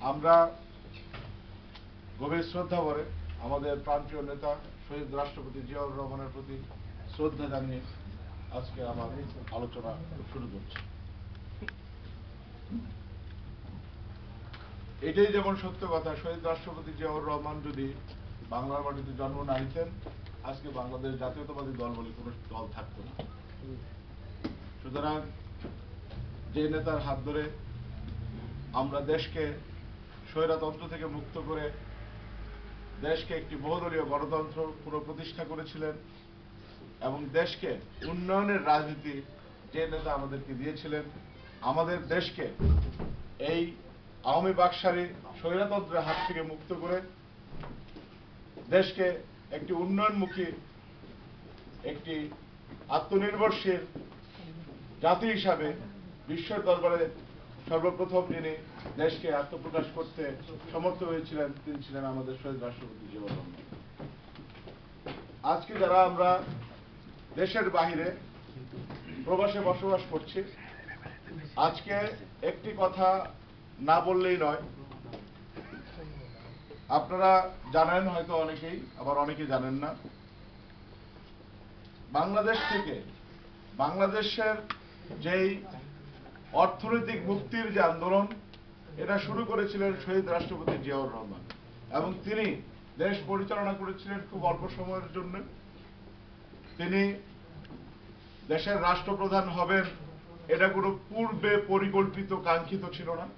আমরা গভীর শ্রদ্ধা ভরে আমাদের প্রান্তীয় নেতা শহীদ রাষ্ট্রপতি জিয়াউর রহমানের প্রতি শ্রদ্ধা জানিয়ে আজকে আমার আলোচনা শুরু করছি। এটাই যেমন সত্য কথা, শহীদ রাষ্ট্রপতি জিয়াউর রহমান যদি বাংলার মাটিতে জন্ম না নিতেন, আজকে বাংলাদেশ জাতীয়তাবাদী দল বলে কোনো দল থাকতো না। সুতরাং যে নেতার হাত ধরে আমরা দেশকে স্বৈরতন্ত্র থেকে মুক্ত করে দেশকে একটি বহুদলীয় গণতন্ত্র পুনঃপ্রতিষ্ঠা করেছিলেন এবং দেশকে উন্নয়নের রাজনীতি যে নেতা আমাদেরকে দিয়েছিলেন, আমাদের দেশকে এই আওয়ামী বাকশালী স্বৈরতন্ত্রের হাত থেকে মুক্ত করে দেশকে একটি উন্নয়নমুখী, একটি আত্মনির্ভরশীল জাতি হিসাবে বিশ্বের দরবারে সর্বপ্রথম যিনি দেশকে আত্মপ্রকাশ করতে সমর্থ হয়েছিলেন, তিনি ছিলেন আমাদের শহীদ রাষ্ট্রপতি রহমান আজকে যারা আমরা দেশের বাহিরে প্রবাসে বসবাস করছি, আজকে একটি কথা না বললেই নয়। আপনারা জানেন হয়তো অনেকেই, আবার অনেকে জানেন না। বাংলাদেশ থেকে, বাংলাদেশের যেই অর্থনৈতিক মুক্তির যে আন্দোলন, এটা শুরু করেছিলেন শহীদ রাষ্ট্রপতি জিয়াউর রহমান। এবং তিনি দেশ পরিচালনা করেছিলেন খুব অল্প সময়ের জন্য। তিনি দেশের রাষ্ট্রপ্রধান হবেন, এটা কোনো পূর্বে পরিকল্পিত, কাঙ্ক্ষিত ছিল না।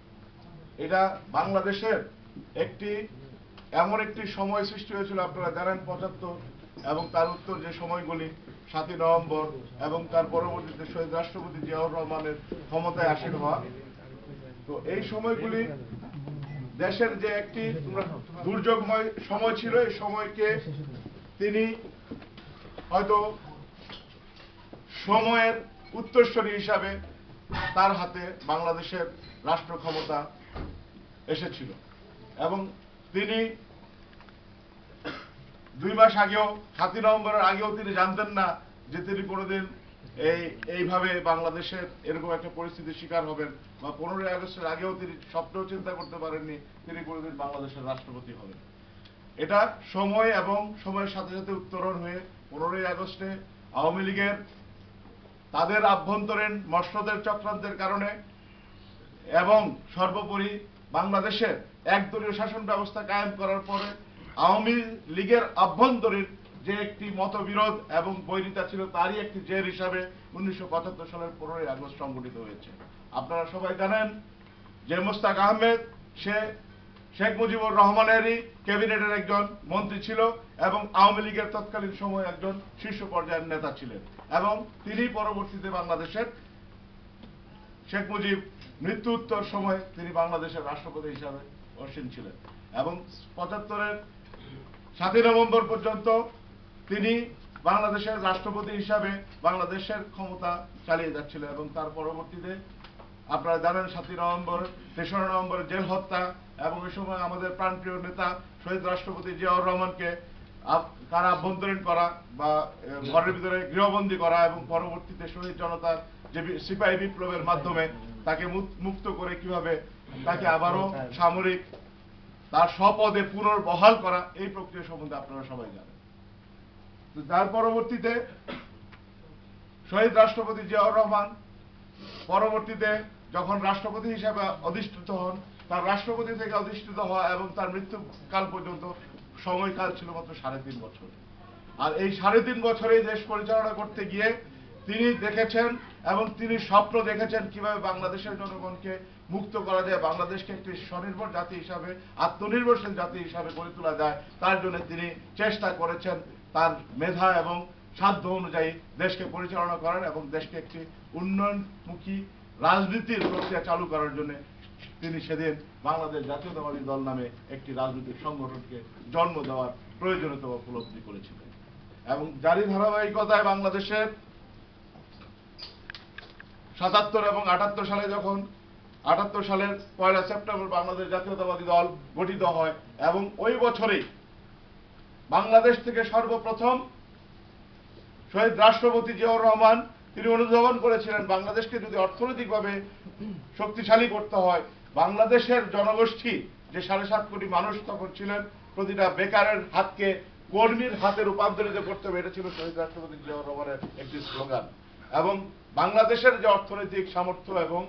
এটা বাংলাদেশের একটি, এমন একটি সময় সৃষ্টি হয়েছিল, আপনারা জানেন পঁচাত্তর, এবং তার উত্তর যে সময়গুলি সাতই নভেম্বর এবং তার পরবর্তীতে শহীদ রাষ্ট্রপতি জিয়াউর রহমানের ক্ষমতায় আসীন হওয়া। তো এই সময়গুলি দেশের যে একটি দুর্যোগময় সময় ছিল, এই সময়কে তিনি হয়তো সময়ের উত্তরস্বরী হিসাবে তার হাতে বাংলাদেশের রাষ্ট্র ক্ষমতা এসেছিল। এবং তিনি দুই মাস আগেও, সাতই নভেম্বরের আগেও তিনি জানতেন না যে তিনি কোনোদিন এই, এইভাবে বাংলাদেশের এরকম একটা পরিস্থিতির শিকার হবেন বা পনেরোই আগস্টের আগেও তিনি স্বপ্নেও চিন্তা করতে পারেননি তিনি কোনোদিন বাংলাদেশের রাষ্ট্রপতি হবেন। এটা সময় এবং সময়ের সাথে সাথে উত্তরণ হয়ে পনেরোই আগস্টে আওয়ামী লীগের তাদের আভ্যন্তরীণ মসনদের চক্রান্তের কারণে এবং সর্বোপরি বাংলাদেশের একদলীয় শাসন ব্যবস্থা কায়েম করার পরে আওয়ামী লীগের আভ্যন্তরীণ যে একটি মতবিরোধ এবং বৈরিতা ছিল, তারই একটি জের হিসাবে উনিশশো পঁচাত্তর সালের পনেরোই আগস্ট সংগঠিত হয়েছে। আপনারা সবাই জানেন যে মোস্তাক আহমেদ, সে শেখ মুজিবুর রহমানেরই ক্যাবিনেটের একজন মন্ত্রী ছিল এবং আওয়ামী লীগের তৎকালীন সময় একজন শীর্ষ পর্যায়ের নেতা ছিলেন এবং তিনি পরবর্তীতে বাংলাদেশের শেখ মুজিব মৃত্যু উত্তর সময় তিনি বাংলাদেশের রাষ্ট্রপতি হিসাবে অসীন ছিলেন এবং পঁচাত্তরের সাতই নভেম্বর পর্যন্ত তিনি বাংলাদেশের রাষ্ট্রপতি হিসাবে বাংলাদেশের ক্ষমতা চালিয়ে যাচ্ছিলেন এবং তার পরবর্তীতে আপনারা জানেন সাতই নভেম্বর, তেসরা নভেম্বর জেল হত্যা এবং ওই সময় আমাদের প্রাণপ্রিয় নেতা শহীদ রাষ্ট্রপতি জিয়াউর রহমানকে কারা আভ্যন্তরীণ করা বা ঘরের ভিতরে গৃহবন্দী করা এবং পরবর্তীতে শহীদ জনতার যে সিপাহী বিপ্লবের মাধ্যমে তাকে মুক- মুক্ত করে কীভাবে তাকে আবারও সামরিক তার স্বপদে পুনর্বহাল করা, এই প্রক্রিয়া সম্বন্ধে আপনারা সবাই জানেন। তো তার পরবর্তীতে শহীদ রাষ্ট্রপতি জিয়াউর রহমান, পরবর্তীতে যখন রাষ্ট্রপতি হিসেবে অধিষ্ঠিত হন, তার রাষ্ট্রপতি থেকে অধিষ্ঠিত হওয়া এবং তার মৃত্যুকাল পর্যন্ত সময়কাল ছিল মাত্র সাড়ে তিন বছর। আর এই সাড়ে তিন বছরে দেশ পরিচালনা করতে গিয়ে তিনি দেখেছেন এবং তিনি স্বপ্ন দেখেছেন কীভাবে বাংলাদেশের জনগণকে মুক্ত করা যায়, বাংলাদেশকে একটি স্বনির্ভর জাতি হিসাবে, আত্মনির্ভরশীল জাতি হিসাবে গড়ে তোলা যায়। তার জন্য তিনি চেষ্টা করেছেন তার মেধা এবং সাধ্য অনুযায়ী দেশকে পরিচালনা করার এবং দেশকে একটি উন্নয়নমুখী রাজনীতির প্রক্রিয়া চালু করার জন্য তিনি সেদিন বাংলাদেশ জাতীয়তাবাদী দল নামে একটি রাজনৈতিক সংগঠনকে জন্ম দেওয়ার প্রয়োজনীয়তা উপলব্ধি করেছিলেন। এবং জারি ধারাবাহিকতায় বাংলাদেশের সাতাত্তর এবং আটাত্তর সালে যখন, আটাত্তর সালের পয়লা সেপ্টেম্বর বাংলাদেশ জাতীয়তাবাদী দল গঠিত হয় এবং ওই বছরেই বাংলাদেশ থেকে সর্বপ্রথম শহীদ রাষ্ট্রপতি জিয়াউর রহমান, তিনি অনুধাবন করেছিলেন বাংলাদেশকে যদি অর্থনৈতিকভাবে শক্তিশালী করতে হয়, বাংলাদেশের জনগোষ্ঠী যে সাড়ে সাত কোটি মানুষ তখন ছিলেন, প্রতিটা বেকারের হাতকে কর্মীর হাতে রূপান্তরিত করতে হবে, এটা ছিল শহীদ রাষ্ট্রপতি জিয়াউর রহমানের একটি স্লোগান। এবং বাংলাদেশের যে অর্থনৈতিক সামর্থ্য এবং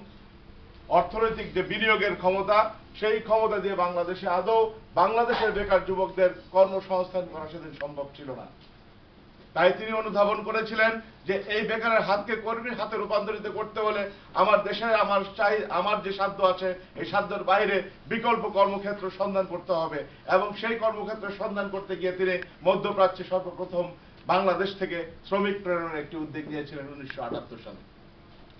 অর্থনৈতিক যে বিনিয়োগের ক্ষমতা, সেই ক্ষমতা দিয়ে বাংলাদেশে আদৌ বাংলাদেশের বেকার যুবকদের কর্মসংস্থান করা সেদিন সম্ভব ছিল না। তাই তিনি অনুধাবন করেছিলেন যে এই বেকারের হাতকে কর্মীর হাতে রূপান্তরিত করতে হলে আমার দেশে আমার চাই, আমার যে সাধ্য আছে, এই সাধ্যের বাইরে বিকল্প কর্মক্ষেত্র সন্ধান করতে হবে। এবং সেই কর্মক্ষেত্র সন্ধান করতে গিয়ে তিনি মধ্যপ্রাচ্যে সর্বপ্রথম বাংলাদেশ থেকে শ্রমিক প্রেরণের একটি উদ্যোগ নিয়েছিলেন উনিশশো আটাত্তর সালে।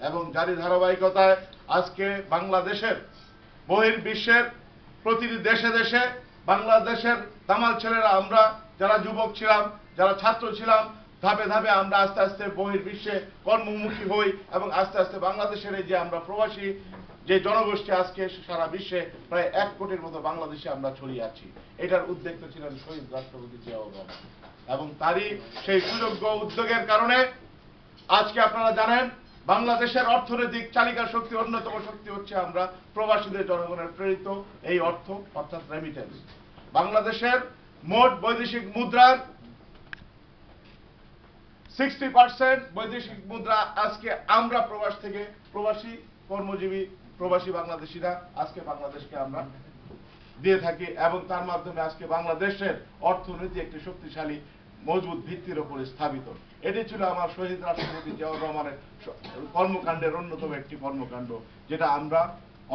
এবং জারি ধারাবাহিকতায় আজকে বাংলাদেশের বহির্বিশ্বের প্রতিটি দেশে দেশে বাংলাদেশের তামাল ছেলেরা আমরা, যারা যুবক ছিলাম, যারা ছাত্র ছিলাম, ধাপে ধাপে আমরা আস্তে আস্তে বহির্বিশ্বে কর্মমুখী হই এবং আস্তে আস্তে বাংলাদেশের যে আমরা প্রবাসী, যে জনগোষ্ঠী আজকে সারা বিশ্বে প্রায় এক কোটির মতো বাংলাদেশে আমরা ছড়িয়ে আছি। এটার উদ্যোগ তো ছিলেন শহীদ রাষ্ট্রপতি জিয়াউর রহমান। এবং তারই সেই সুযোগ্য উদ্যোগের কারণে আজকে আপনারা জানেন, বাংলাদেশের অর্থনৈতিক চালিকা শক্তি অন্যতম শক্তি হচ্ছে আমরা, প্রবাসীদের জনগণের প্রেরিত এই অর্থ, অর্থাৎ রেমিটেন্স বাংলাদেশের মোট বৈদেশিক মুদ্রার সিক্সটি পার্সেন্ট বৈদেশিক মুদ্রা আজকে আমরা প্রবাস থেকে প্রবাসী, কর্মজীবী, প্রবাসী বাংলাদেশিরা আজকে বাংলাদেশকে আমরা দিয়ে থাকি এবং তার মাধ্যমে আজকে বাংলাদেশের অর্থনীতি একটি শক্তিশালী মজবুত ভিত্তির উপরে স্থাপিত। এটি ছিল আমার শহীদ রাষ্ট্রপতি জিয়াউর রহমানের কর্মকাণ্ডের অন্যতম একটি কর্মকাণ্ড, যেটা আমরা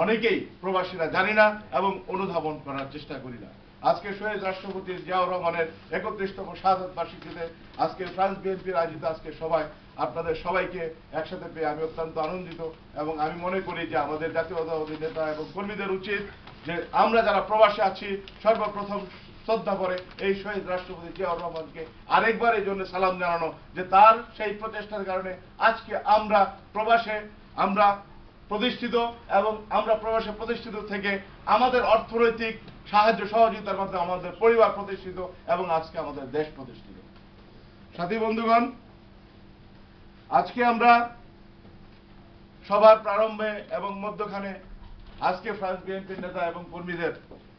অনেকেই প্রবাসীরা জানি না এবং অনুধাবন করার চেষ্টা করি না। আজকে শহীদ রাষ্ট্রপতি জিয়াউর রহমানের একত্রিশতম শাহাদ বার্ষিকীতে আজকে ফ্রান্স বিএনপির আয়োজিত আজকে সবাই আপনাদের সবাইকে একসাথে পেয়ে আমি অত্যন্ত আনন্দিত এবং আমি মনে করি যে আমাদের জাতীয়তাবাদী নেতা এবং কর্মীদের উচিত যে আমরা যারা প্রবাসে আছি, সর্বপ্রথম শ্রদ্ধা করে এই শহীদ রাষ্ট্রপতি জিয়াউর রহমানকে আরেকবার এই জন্য সালাম জানানো যে তার সেই প্রচেষ্টার কারণে আজকে আমরা প্রবাসে, আমরা প্রতিষ্ঠিত এবং আমরা প্রবাসে প্রতিষ্ঠিত থেকে আমাদের অর্থনৈতিক সাহায্য সহযোগিতার মাধ্যমে আমাদের পরিবার প্রতিষ্ঠিত এবং আজকে আমাদের দেশ প্রতিষ্ঠিত। সাথী বন্ধুগণ, আজকে আমরা সবার প্রারম্ভে এবং মধ্যখানে আজকে ফ্রান্স বিএনপির নেতা এবং কর্মীদের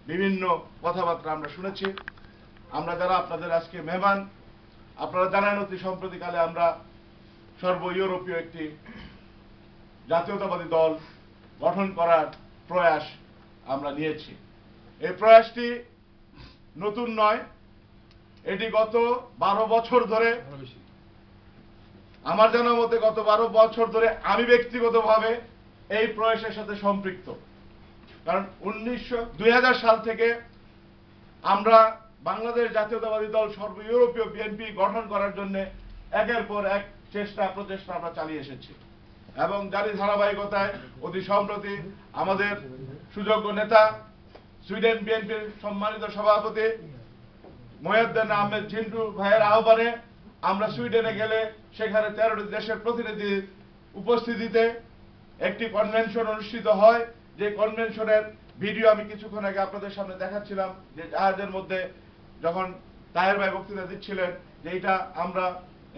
বিভিন্ন কথাবার্তা আমরা শুনেছি। আমরা যারা আপনাদের আজকে মেহমান, আপনারা জানেন অতি সম্প্রতিকালে আমরা সর্ব ইউরোপীয় একটি জাতীয়তাবাদী দল গঠন করার প্রয়াস আমরা নিয়েছি। এই প্রয়াসটি নতুন নয়, এটি গত বারো বছর ধরে আমার জানা মতে গত বারো বছর ধরে আমি ব্যক্তিগতভাবে এই প্রয়াসের সাথে সম্পৃক্ত। কারণ উনিশশো, দুই সাল থেকে আমরা বাংলাদেশ জাতীয়তাবাদী দল সর্ব ইউরোপীয় বিএনপি গঠন করার জন্য একের পর এক চেষ্টা, প্রচেষ্টা আমরা চালিয়ে এসেছি। এবং জারি ধারাবাহিকতায় অতি সম্প্রতি আমাদের সুযোগ্য নেতা, সুইডেন বিএনপির সম্মানিত সভাপতি মহিউদ্দিন আহমেদ ঝিন্টু ভাইয়ের আহ্বানে আমরা সুইডেনে গেলে সেখানে তেরোটি দেশের প্রতিনিধি উপস্থিতিতে একটি কনভেনশন অনুষ্ঠিত হয়। যে কনভেনশনের ভিডিও আমি কিছুক্ষণ আগে আপনাদের সামনে দেখাচ্ছিলাম, যে জাহাজের মধ্যে যখন তাহের ভাই বক্তৃতা দিচ্ছিলেন, যে এটা আমরা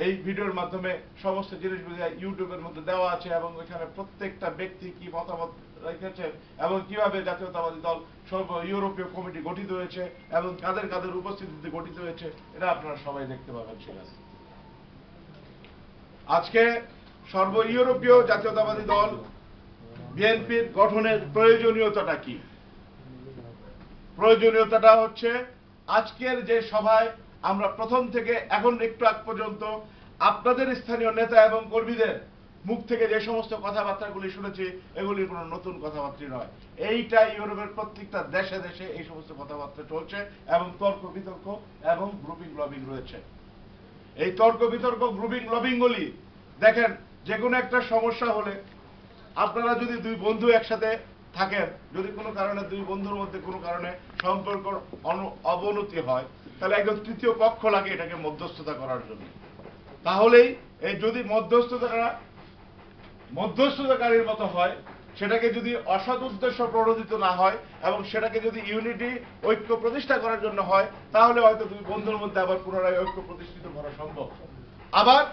এই ভিডিওর মাধ্যমে সমস্ত জিনিসগুলো ইউটিউবের মধ্যে দেওয়া আছে এবং ওইখানে প্রত্যেকটা ব্যক্তি কি মতামত রেখেছেন এবং কীভাবে জাতীয়তাবাদী দল সর্ব ইউরোপীয় কমিটি গঠিত হয়েছে এবং কাদের কাদের উপস্থিতিতে গঠিত হয়েছে, এটা আপনারা সবাই দেখতে পাবেন সেখানে আজকে সর্ব ইউরোপীয় জাতীয়তাবাদী দল বিএনপির গঠনের প্রয়োজনীয়তাটা কি? প্রয়োজনীয়তাটা হচ্ছে আজকের যে সভায় আমরা প্রথম থেকে এখন একটু আগ পর্যন্ত আপনাদের স্থানীয় নেতা এবং কর্মীদের মুখ থেকে যে সমস্ত কথাবার্তাগুলি শুনেছি, এগুলি কোনো নতুন কথাবার্তা নয়। এইটা ইউরোপের প্রত্যেকটা দেশে দেশে এই সমস্ত কথাবার্তা চলছে এবং তর্ক বিতর্ক এবং গ্রুপিং লবিং রয়েছে। এই তর্ক বিতর্ক, গ্রুপিং, লবিংগুলি দেখেন যে কোনো একটা সমস্যা হলে আপনারা যদি দুই বন্ধু একসাথে থাকেন, যদি কোনো কারণে দুই বন্ধুর মধ্যে কোনো কারণে সম্পর্ক অবনতি হয়, তাহলে একজন তৃতীয় পক্ষ লাগে এটাকে মধ্যস্থতা করার জন্য। তাহলেই এই যদি মধ্যস্থতা মধ্যস্থতাকারীর মতো হয়, সেটাকে যদি অসৎ উদ্দেশ্য প্রণোদিত না হয় এবং সেটাকে যদি ইউনিটি ঐক্য প্রতিষ্ঠা করার জন্য হয়, তাহলে হয়তো দুই বন্ধুর মধ্যে আবার পুনরায় ঐক্য প্রতিষ্ঠিত করা সম্ভব। আবার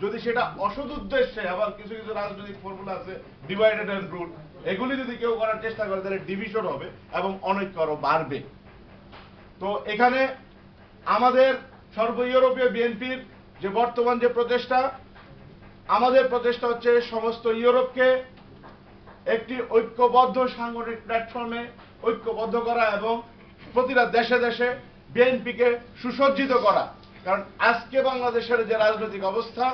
যদি সেটা অসৎ উদ্দেশ্যে আবার কিছু কিছু রাজনৈতিক ফর্মুলা আছে ডিভাইডেড অ্যান্ড রুল এগুলি যদি কেউ করার চেষ্টা করে, তাহলে ডিভিশন হবে এবং অনৈক্য আরও বাড়বে। তো এখানে আমাদের সর্ব ইউরোপীয় বিএনপির যে বর্তমান যে প্রচেষ্টা, আমাদের প্রচেষ্টা হচ্ছে সমস্ত ইউরোপকে একটি ঐক্যবদ্ধ সাংগঠনিক প্ল্যাটফর্মে ঐক্যবদ্ধ করা এবং প্রতিটা দেশে দেশে বিএনপিকে সুসজ্জিত করা। কারণ আজকে বাংলাদেশের যে রাজনৈতিক অবস্থা,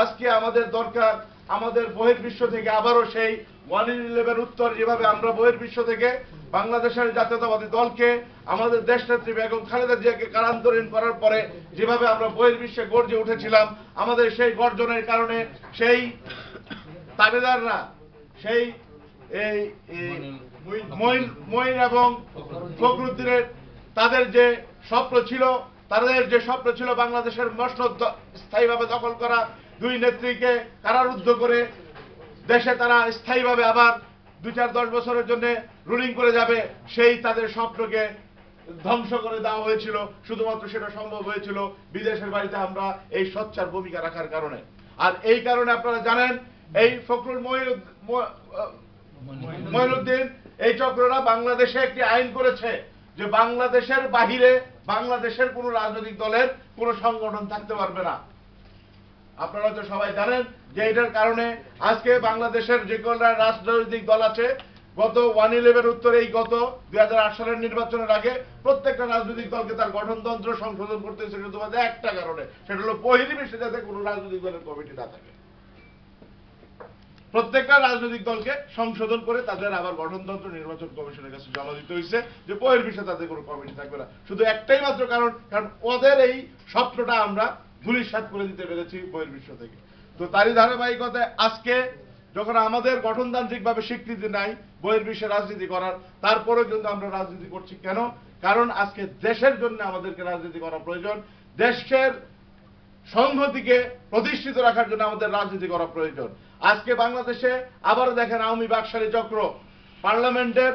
আজকে আমাদের দরকার আমাদের বহির্বিশ্ব থেকে আবারও সেই ওয়ান ইন ইলেভেন উত্তর যেভাবে আমরা বহির্বিশ্ব থেকে বাংলাদেশের জাতীয়তাবাদী দলকে, আমাদের দেশনেত্রী বেগম খালেদা জিয়াকে কারান্তরীণ করার পরে যেভাবে আমরা বহির্বিশ্বে গর্জে উঠেছিলাম, আমাদের সেই গর্জনের কারণে সেই তাবেদাররা, সেই এই মঈন এবং ফখরুদ্দিনের তাদের যে স্বপ্ন ছিল তাদের যে স্বপ্ন ছিল বাংলাদেশের মসনদ স্থায়ীভাবে দখল করা, দুই নেত্রীকে কারারুদ্ধ করে দেশে তারা স্থায়ীভাবে আবার দুই চার দশ বছরের জন্য রুলিং করে যাবে, সেই তাদের স্বপ্নকে ধ্বংস করে দেওয়া হয়েছিল। শুধুমাত্র সেটা সম্ভব হয়েছিল বিদেশের বাড়িতে আমরা এই সচ্চার ভূমিকা রাখার কারণে। আর এই কারণে আপনারা জানেন, এই ফখরুল মঈন- ম- এই চক্ররা বাংলাদেশে একটি আইন করেছে যে বাংলাদেশের বাহিরে বাংলাদেশের কোন রাজনৈতিক দলের কোন সংগঠন থাকতে পারবে না। আপনারা তো সবাই জানেন যে এটার কারণে আজকে বাংলাদেশের যে কটা রাজনৈতিক দল আছে, গত ওয়ান ইলেভেন উত্তরে এই গত দুই হাজার আট সালের নির্বাচনের আগে প্রত্যেকটা রাজনৈতিক দলকে তার গঠনতন্ত্র সংশোধন করতেছে শুধুমাত্র একটা কারণে। সেটা হলো বহির্বিশ্বে যাতে কোনো রাজনৈতিক দলের কমিটি না থাকে। প্রত্যেকটা রাজনৈতিক দলকে সংশোধন করে তাদের আবার গঠনতন্ত্র নির্বাচন কমিশনের কাছে জমা দিতে হয়েছে যে বহির্বিশ্বে তাদের কোনো কমিটি থাকবে না। শুধু একটাই মাত্র কারণ কারণ ওদের এই স্বপ্নটা আমরা ধুলিসাৎ করে দিতে পেরেছি বহির্বিশ্ব থেকে। তো তারই ধারাবাহিকতায় আজকে যখন আমাদের গঠনতান্ত্রিকভাবে স্বীকৃতি নাই বহির্বিশ্বে রাজনীতি করার, তারপরেও কিন্তু আমরা রাজনীতি করছি কেন? কারণ আজকে দেশের জন্য আমাদেরকে রাজনীতি করা প্রয়োজন, দেশের সংহতিকে প্রতিষ্ঠিত রাখার জন্য আমাদের রাজনীতি করা প্রয়োজন। আজকে বাংলাদেশে আবারও দেখেন আওয়ামী বাকশালী চক্র। পার্লামেন্টের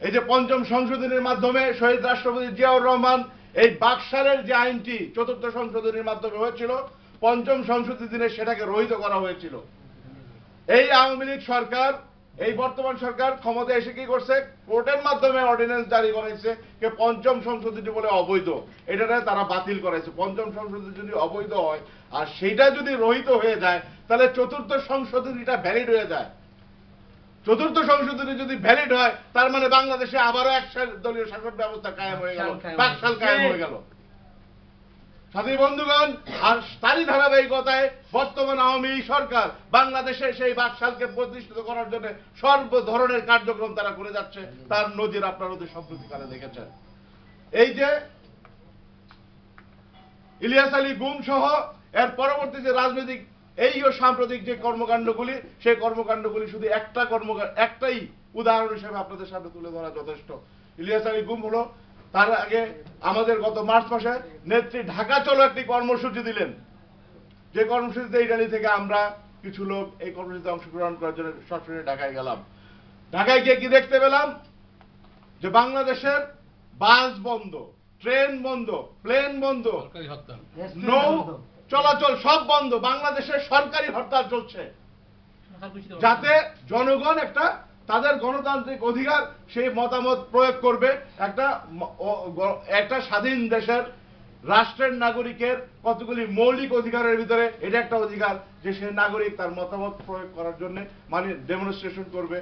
এই যে পঞ্চম সংশোধনীর মাধ্যমে শহীদ রাষ্ট্রপতি জিয়াউর রহমান এই বাকশালের যে আইনটি চতুর্থ সংশোধনীর মাধ্যমে হয়েছিল, পঞ্চম সংশোধনী দিনে সেটাকে রহিত করা হয়েছিল। এই আওয়ামী লীগ সরকার এই বর্তমান সরকার ক্ষমতা এসে কি করছে? কোর্টের মাধ্যমে অর্ডিন্যান্স জারি করাইছে যে পঞ্চম সংশোধনী বলে অবৈধ। এটাকে তারা বাতিল করাইছে। পঞ্চম সংশোধনী যদি অবৈধ হয় আর সেটা যদি রহিত হয়ে যায় তাহলে চতুর্থ সংশোধনীটা ভ্যালিড হয়ে যায়। চতুর্থ সংশোধনী যদি ভ্যালিড হয় তার মানে বাংলাদেশে আবারও এক দলীয় শাসন ব্যবস্থা কায়েম হয়ে গেল। বাকশাল কায়েম হয়ে গেল। সাথী বন্ধুগণ, আর তারই ধারাবাহিকতায় বর্তমান আওয়ামী সরকার বাংলাদেশে সেই বাকশালকে প্রতিষ্ঠিত করার জন্য সর্ব ধরনের কার্যক্রম তারা করে যাচ্ছে, তার নজির আপনারা ওদের সম্প্রতিকালে দেখেছেন। এই যে ইলিয়াস আলী গুম সহ এর পরবর্তী যে রাজনৈতিক, এই ও সাম্প্রতিক যে কর্মকাণ্ডগুলি, সেই কর্মকাণ্ডগুলি শুধু একটা কর্মকাণ্ড একটাই উদাহরণ হিসেবে আপনাদের সামনে তুলে ধরা যথেষ্ট। ইলিয়াস আলী গুম হলো তার আগে আমাদের গত মার্চ মাসে নেত্রী ঢাকা চলো একটি কর্মসূচি দিলেন। যে কর্মসূচিতে ইটালি থেকে আমরা কিছু লোক এই কর্মসূচিতে অংশগ্রহণ করার জন্য সরাসরি ঢাকায় গেলাম। ঢাকায় গিয়ে কি দেখতে পেলাম? যে বাংলাদেশের বাস বন্ধ ট্রেন বন্ধ প্লেন বন্ধ নৌ চলাচল সব বন্ধ। বাংলাদেশের সরকারি হরতাল চলছে। যাতে জনগণ একটা তাদের গণতান্ত্রিক অধিকার সেই মতামত প্রয়োগ করবে। একটা একটা স্বাধীন দেশের রাষ্ট্রের নাগরিকের কতগুলি মৌলিক অধিকারের ভিতরে এটা একটা অধিকার যে সে নাগরিক তার মতামত প্রয়োগ করার জন্য মানে ডেমনস্ট্রেশন করবে।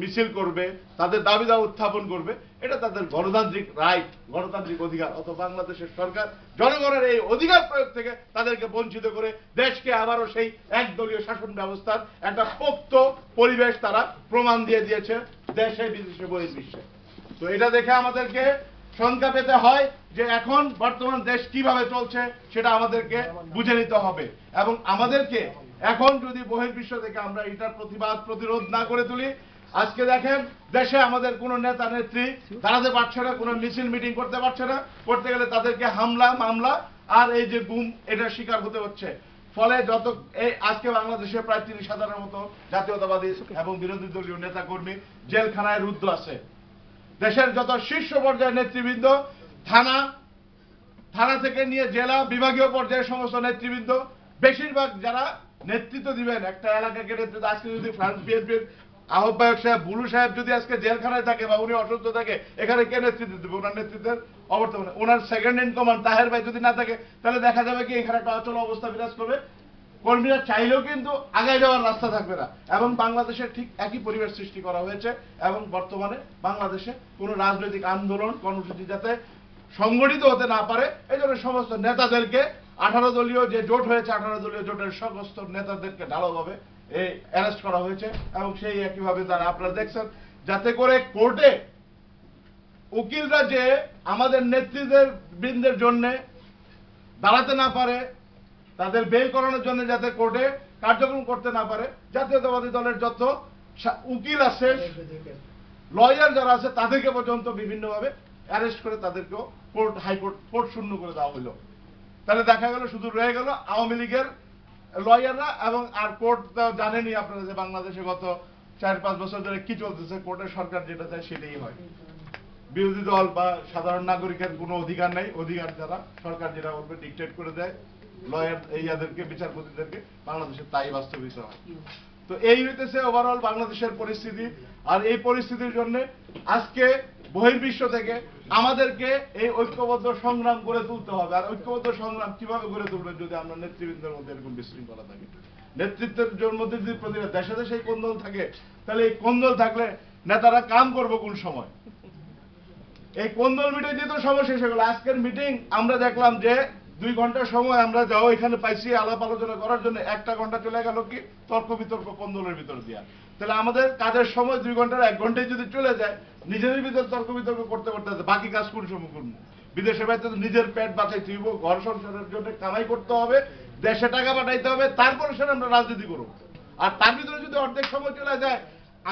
মিছিল করবে, তাদের দাবি দাওয়া উত্থাপন করবে, এটা তাদের গণতান্ত্রিক রাইট গণতান্ত্রিক অধিকার। অত বাংলাদেশের সরকার জনগণের এই অধিকার প্রয়োগ থেকে তাদেরকে বঞ্চিত করে দেশকে আবারও সেই একদলীয় শাসন ব্যবস্থার একটা পোক্ত পরিবেশ তারা প্রমাণ দিয়ে দিয়েছে দেশে বিদেশে বহির্বিশ্বে। তো এটা দেখে আমাদেরকে শঙ্কা পেতে হয় যে এখন বর্তমান দেশ কীভাবে চলছে সেটা আমাদেরকে বুঝে নিতে হবে। এবং আমাদেরকে এখন যদি বহির্বিশ্ব থেকে আমরা এটার প্রতিবাদ, প্রতিরোধ না করে তুলি আজকে দেখেন, দেশে আমাদের কোনো নেতা নেত্রী দাঁড়াতে পারছে না, কোনো মিছিল, মিটিং করতে পারছে না। করতে গেলে তাদেরকে হামলা, মামলা আর এই যে গুম এটার শিকার হতে হচ্ছে। ফলে যত এই আজকে বাংলাদেশে প্রায় তিরিশ হাজারের মতো জাতীয়তাবাদী এবং বিরোধী দলীয় নেতা কর্মী জেলখানায় রুদ্ধ আছে। দেশের যত শীর্ষ পর্যায়ের নেতৃবৃন্দ, থানা থানা থেকে নিয়ে জেলা, বিভাগীয় পর্যায়ের সমস্ত নেতৃবৃন্দ, বেশিরভাগ যারা নেতৃত্ব দিবেন, একটা এলাকাকে নেতৃত্ব, আজকে যদি ফ্রান্স, বিএনপির আহ্বায়ক সাহেব, বুলু সাহেব যদি আজকে জেলখানায় থাকে বা উনি অসুস্থ থাকে, এখানে কে নেতৃত্ব দেবে? ওনার নেতৃত্বের অবর্তমানে। ওনার সেকেন্ড ইন কমান্ড তাহের ভাই যদি না থাকে, তাহলে দেখা যাবে কি এখানে একটা অচল অবস্থা বিরাজ করবে। কর্মীরা চাইলেও কিন্তু আগায় যাওয়ার রাস্তা থাকবে না। এবং বাংলাদেশের ঠিক একই পরিবেশ সৃষ্টি করা হয়েছে এবং বর্তমানে বাংলাদেশে কোনো রাজনৈতিক আন্দোলন, কর্মসূচি যাতে সংগঠিত হতে না পারে, এই জন্য সমস্ত নেতাদেরকে আঠারো দলীয় যে জোট হয়েছে, আঠারো দলীয় জোটের সমস্ত নেতাদেরকে ঢালাওভাবে অ্যারেস্ট করা হয়েছে এবং সেই একইভাবে তারা আপনারা দেখছেন, যাতে করে কোর্টে উকিলরা যে আমাদের নেতৃত্বের বৃন্দের জন্য দাঁড়াতে না পারে, তাদের বেল করানোর জন্য যাতে কোর্টে কার্যক্রম করতে না পারে, জাতীয়তাবাদী দলের যত উকিল আছে লয়ার যারা আছে, তাদেরকে পর্যন্ত বিভিন্নভাবে অ্যারেস্ট করে তাদেরকেও কোর্ট হাইকোর্ট কোর্ট শূন্য করে দেওয়া হলো। তাহলে দেখা গেল, শুধু রয়ে গেল আওয়ামী লীগের লয়াররা এবং আর কোর্ট জানেনই আপনারা যে বাংলাদেশে গত চার, পাঁচ বছর ধরে কি চলতেছে, কোর্টের সরকার যেটা চায় সেটাই হয়। বিরোধী দল বা সাধারণ নাগরিকের কোনো অধিকার নাই, অধিকার যারা, সরকার যেটা বলবে ডিকটেট করে দেয়, লয়ার এইয়াদেরকে বিচারপতিদেরকে, বাংলাদেশে তাই বাস্তবিত হয়। তো এই হইতেছে ওভারঅল বাংলাদেশের পরিস্থিতি। আর এই পরিস্থিতির জন্য আজকে বহির্বিশ্ব থেকে আমাদেরকে এই ঐক্যবদ্ধ সংগ্রাম গড়ে তুলতে হবে। আর ঐক্যবদ্ধ সংগ্রাম কীভাবে গড়ে তুলবেন যদি আমরা নেতৃবৃন্দের মধ্যে এরকম বিশৃঙ্খলা থাকে? নেতৃত্বের মধ্যে যদি প্রতিটা দেশে দেশে কোন্দল থাকে, তাহলে এই কোন্দল থাকলে নেতারা কাম করব কোন সময়? এই কোন্দল মিটে তো সময় শেষ হয়ে গেল। আজকের মিটিং আমরা দেখলাম যে দুই ঘণ্টার সময় আমরা যাও, এখানে পাইছি, আলাপ আলোচনা করার জন্য একটা ঘণ্টা চলে গেল কি? তর্ক বিতর্ক কোন্দলের ভিতর দিয়া। তাহলে আমাদের কাজের সময় দুই ঘণ্টার এক ঘন্টায় যদি চলে যায়, নিজেদের ভিতর তর্ক বিতর্ক করতে করতে আছে, বাকি কাজ কোন সময় করব? বিদেশে বাইতে তো নিজের পেট বাঁচাইতে হইব, ঘর সংসারের জন্য কামাই করতে হবে, দেশে টাকা পাঠাইতে হবে, তারপরে সেটা আমরা রাজনীতি করব। আর তার ভিতরে যদি অর্ধেক সময় চলে যায়,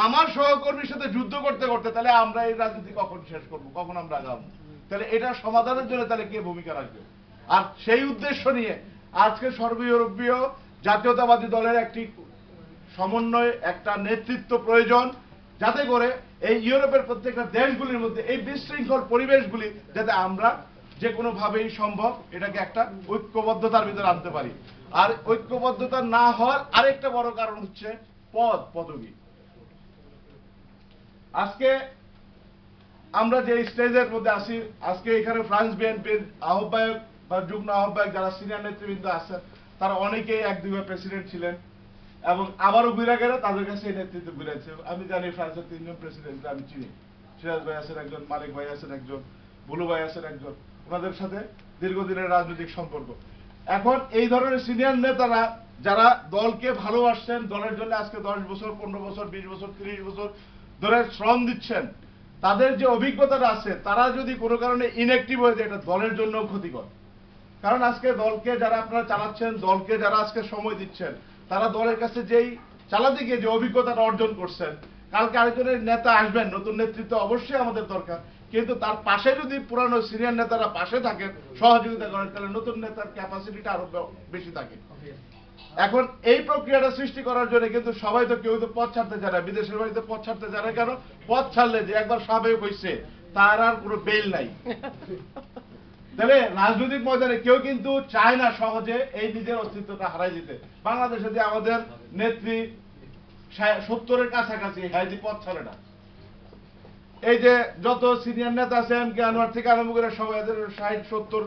আমার সহকর্মীর সাথে যুদ্ধ করতে করতে তাহলে আমরা এই রাজনীতি কখন শেষ করব, কখন আমরা আগাবো তাহলে এটা সমাধানের জন্য তাহলে কে ভূমিকা রাখবে? আর সেই উদ্দেশ্য নিয়ে আজকে সর্বইউরোপীয় জাতীয়তাবাদী দলের একটি সমন্বয় একটা নেতৃত্ব প্রয়োজন যাতে করে এই ইউরোপের প্রত্যেকটা দেশগুলির মধ্যে এই বিশৃঙ্খল পরিবেশগুলি যাতে আমরা যে কোনো ভাবেই সম্ভব এটাকে একটা ঐক্যবদ্ধতার ভিতরে আনতে পারি। আর ঐক্যবদ্ধতা না হওয়ার আরেকটা বড় কারণ হচ্ছে পদ, পদবী। আজকে আমরা যে স্টেজের মধ্যে আসি আজকে এখানে ফ্রান্স বিএনপির আহ্বায়ক বা যুগ্ম আহ্বায়ক যারা সিনিয়র নেতৃবৃন্দ আছেন, তারা অনেকেই এক দুইবার প্রেসিডেন্ট ছিলেন। এবং আবারও ঘুরে গেলে তাদের কাছে এই নেতৃত্ব ঘুরেছে আমি জানি ফ্রান্সের তিনজন প্রেসিডেন্ট আমি চিনি। সিরাজ ভাই আছেন একজন, মালিক ভাই আছেন একজন, বুলু ভাই আছেন একজন। ওনাদের সাথে দীর্ঘদিনের রাজনৈতিক সম্পর্ক। এখন এই ধরনের সিনিয়র নেতারা যারা দলকে ভালোবাসছেন, দলের জন্য আজকে দশ বছর, পনেরো বছর, বিশ বছর, তিরিশ বছর ধরে শ্রম দিচ্ছেন, তাদের যে অভিজ্ঞতাটা আছে, তারা যদি কোনো কারণে ইনঅ্যাক্টিভ হয়ে যায়, এটা দলের জন্য ক্ষতিকর। কারণ আজকে দলকে যারা আপনারা চালাচ্ছেন, দলকে যারা আজকে সময় দিচ্ছেন তারা দলের কাছে যেই চালাতে গিয়ে যে অভিজ্ঞতাটা অর্জন করছেন, কালকে আরেকজনের নেতা আসবেন, নতুন নেতৃত্ব অবশ্যই আমাদের দরকার। কিন্তু তার পাশে যদি পুরানো সিনিয়র নেতারা পাশে থাকেন, সহযোগিতা করেন, তাহলে নতুন নেতার ক্যাপাসিটিটা আরও বেশি থাকে। এখন এই প্রক্রিয়াটা সৃষ্টি করার জন্য কিন্তু সবাই তো কেউ তো পথ ছাড়তে চায় না। বিদেশের বাড়িতে পথ ছাড়তে চায় না। কেন? পথ ছাড়লে যে একবার সাবেক হয়েছে তার আর কোনো বেল নাই। তাহলে রাজনৈতিক ময়দানে কেউ কিন্তু চায় না সহজে এই নিজের অস্তিত্বটা হারাই দিতে। বাংলাদেশে যে আমাদের নেত্রী সত্তরের কাছাকাছি হাইদি পথ ছাড়ে না। এই যে যত সিনিয়র নেতা আছে এম আনোয়ার থেকে আরম্ভ করে সবাই এদের ষাট, সত্তর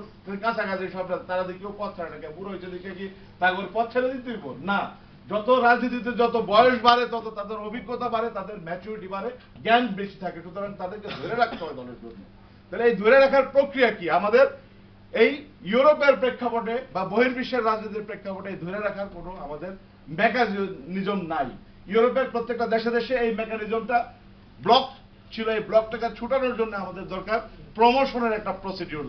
কাছাকাছি সব তারা দেখি পথ ছাড়ে না। বুড়ো হয়েছে দেখে কি তারপর পথ ছেড়ে দিতে হইব? না। যত রাজনীতিতে যত বয়স বাড়ে, তত তাদের অভিজ্ঞতা বাড়ে, তাদের ম্যাচুরিটি বাড়ে, জ্ঞান বেশি থাকে, সুতরাং তাদেরকে ধরে রাখতে হয় দলের জন্য। তাহলে এই ধরে রাখার প্রক্রিয়া কি? আমাদের এই ইউরোপের প্রেক্ষাপটে বা বহির্বিশ্বের রাজনীতির প্রেক্ষাপটে এই ধরে রাখার কোনো আমাদের মেকানিজম নাই। ইউরোপের প্রত্যেকটা দেশে দেশে এই মেকানিজমটা ব্লক ছিল। এই ব্লকটাকে ছুটানোর জন্য আমাদের দরকার প্রমোশনের একটা প্রসিডিউর